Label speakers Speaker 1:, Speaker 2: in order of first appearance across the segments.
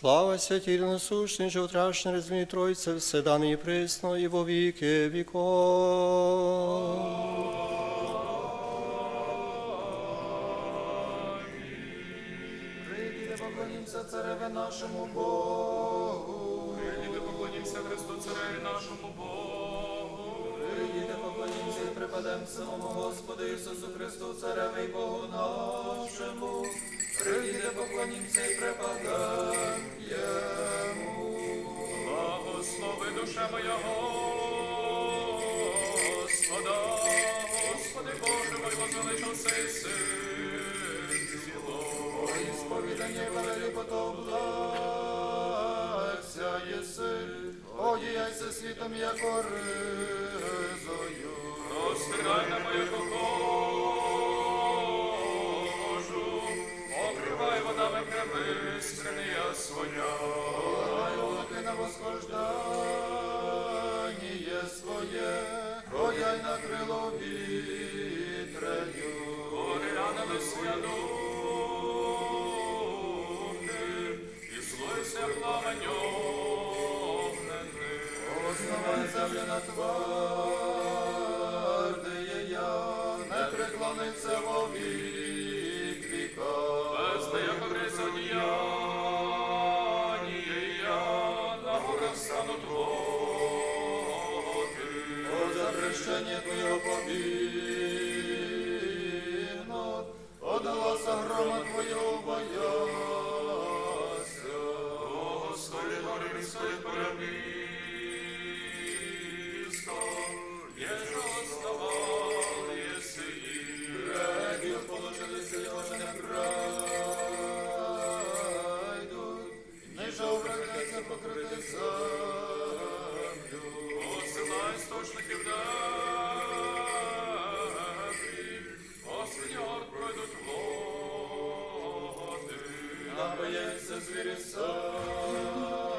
Speaker 1: Слава святій насущний, животрашній резмій Тройце, все дане і присно, і во віки віков.
Speaker 2: Прийдіте, поклонімся цареве нашому Богу.
Speaker 3: Прийдіте, поклонімося Христу Цареві нашому Богу.
Speaker 2: Прийдіте, поклонімся і припадем самому Господу Ісусу Христу, цареве і Богу нашому. Прийдіте, поклонімся і припадем Йому.
Speaker 3: Благослови душа моя Господа, Господи Боже мой, возвеличив сей син цілого.
Speaker 2: І сповідання велелі подоблася єси. Одіяйся світом, як ризою.
Speaker 3: Розтирай на мою кожу,
Speaker 2: Восхождання своє, Гояй на крило вітрею.
Speaker 3: Гори ранили своя духи, і слойся пламень огнений.
Speaker 2: Основай землю на твердиє я, не преклониться во От запрещення Твоєго побігну, от гласа грома Твоєго бояся.
Speaker 3: Господи, гори Господи, поля
Speaker 2: Напоється звірі сальний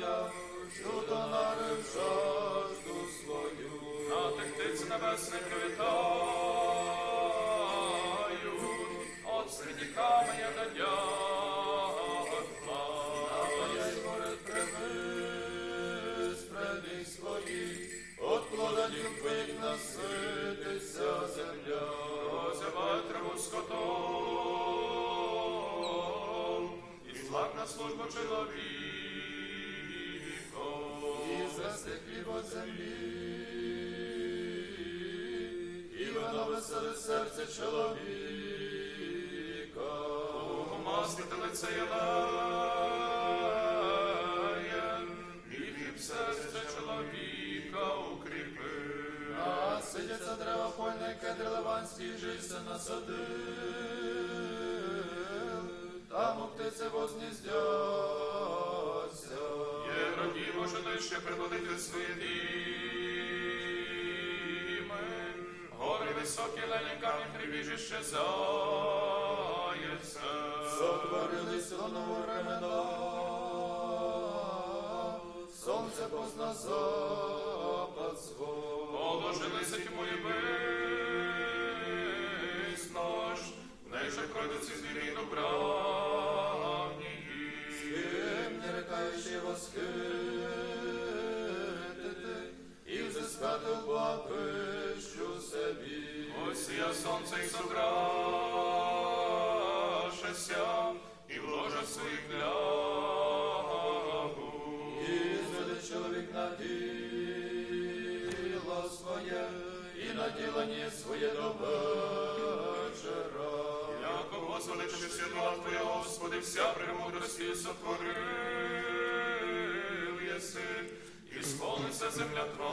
Speaker 2: я, жажду свою.
Speaker 3: На тих птиць небесних вітаю, от середі каменя до дятла.
Speaker 2: Напояй горе привис, предих свої, от плода дів твоїх земля.
Speaker 3: Розявай траву скотом, на службу чоловіком.
Speaker 2: І звести хліб от землі, і вино веселе серце чоловіка.
Speaker 3: Умастити лице єлеєм, і хліб серце чоловіка укріпи.
Speaker 2: А сидяться дерева польне, кедр ливанський, жильця насадив, там у птиці возніздяться.
Speaker 3: Є роді може нижче приплодити свої діми, гори високі, лені камінь прибіжище заяця.
Speaker 2: Сотворились нового времена, сонце позна запад свой.
Speaker 3: Положилися тьму і виснаж,
Speaker 2: не рекаючи восхитити і взискати в Бога пищу собі.
Speaker 3: Ось я сонце і зобрашеся, і своїх лягу.
Speaker 2: І зведе чоловік на діло своє, і на ділення своє до вечора.
Speaker 3: Яко возвеличити святла Твоя, Господи, вся премудрості сотворив єси, і сповниться земля твори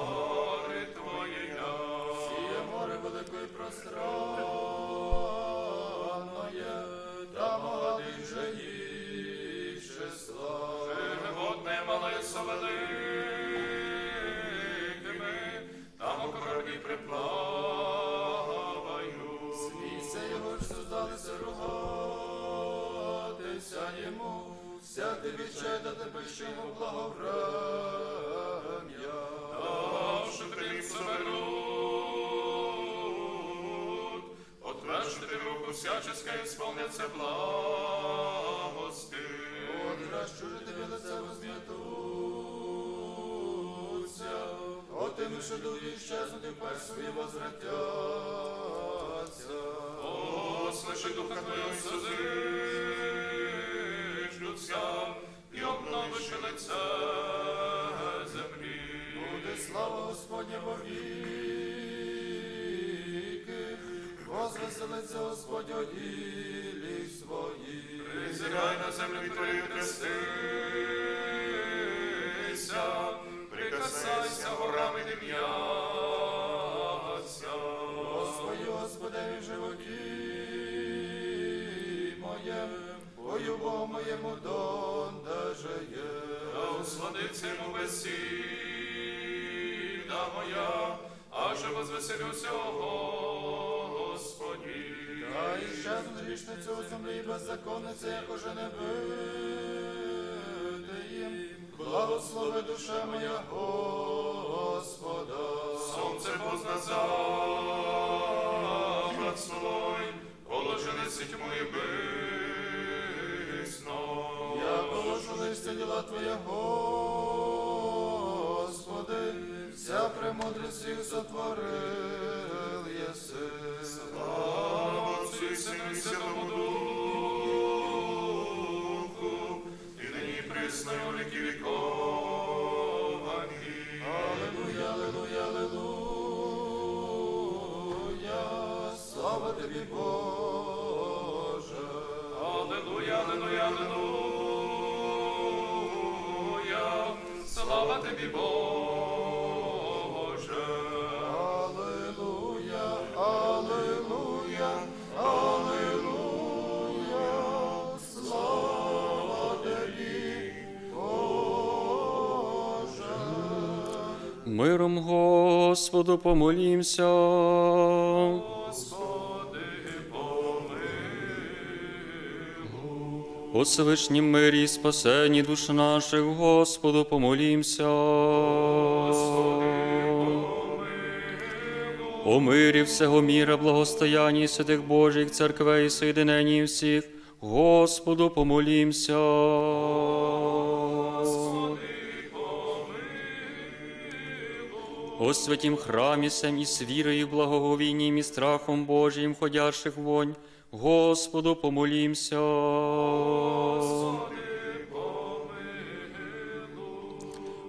Speaker 3: всяти
Speaker 2: відчайда тебе, що йому благобрам'я, давши ти соберут, отвержити руку всяческа і
Speaker 3: сповняться благости. Отращу же тебе лице возм'ятуться, отим,
Speaker 2: що духі щезнуть, і перш свої возвратяться.
Speaker 3: О, слыши духа твоєї сузи, созиждуться, і обновиш лице землі.
Speaker 2: Буде слава Господня вовіки, возвеселиться Господь у ділі своїх.
Speaker 3: Призирай на землю і твою прикасайся горами дим'яться.
Speaker 2: Богу моєму донде є.
Speaker 3: Усладиться йому бесіда моя, аже возвеселюся, о Господі.
Speaker 2: Та іщезну грішницю у землі беззаконниця, як уже не бити їм. Благослови душа моя Господа.
Speaker 3: Сонце позна запад свой, положене тьму і бисно.
Speaker 2: Положу діла Твоя, Господи, вся премудрість їх сотворил єси.
Speaker 3: Слава Отцю і Сину і Святому Духу, і нині присно, і у віки віков. Амінь.
Speaker 2: Аллилуйя, аллилуйя, аллилуйя, слава Тобі, Боже.
Speaker 3: Аллилуйя, аллилуйя, аллилуйя, тобі, Боже.
Speaker 2: Аллилуйя, аллилуйя, аллилуйя, слава Тобі, Боже.
Speaker 1: Миром Господу помолімся. У Всевишнім мирі і спасенні душ наших, Господу помолімся. О мирі всього міра, благостоянні святих Божих церквей соєдиненні всіх, Господу помолімся. О святім храмі сем і з вірою, благоговінням і страхом Божим, ходящих вонь, Господу помолімся.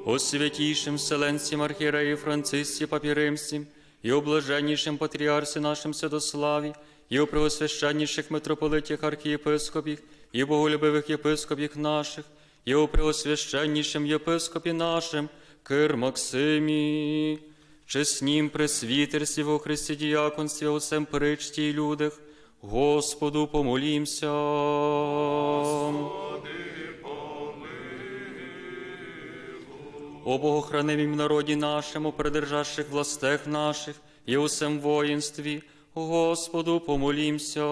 Speaker 1: О святійшим вселенцям архієреї Францисці Папіримським, і о блаженнішим патріарсі нашим Святославі, і о преосвященніших митрополитях архієпископів, і боголюбивих єпископів наших, і о преосвященнішим єпископі нашим, Кир Максимі, чеснім пресвітерстві во Христі діяконстві, о всем причті і людях, Господу помолімся. О Богохранимім народі нашому, придержащих властях наших і усем воїнстві, Господу помолімся.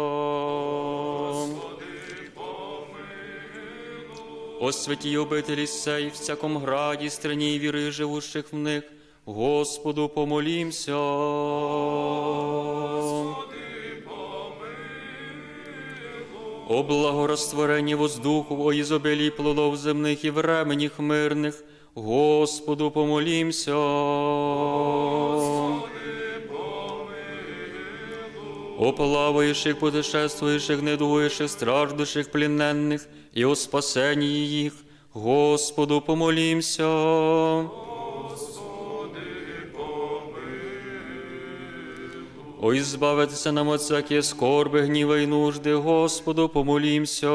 Speaker 1: О святій обителі сей, всяком граді, страні і віри живущих в них, Господу помолімся. О благорозтворенні воздуху, о ізобілі плодов земних і временіх мирних, Господу помолімся. О плаваючих, путешествуючих, недуючих, страждущих, пліненних, і о спасенні їх, Господу помолімся. О, збавитися нам от всякі скорби, гніва і нужди, Господу помолімся.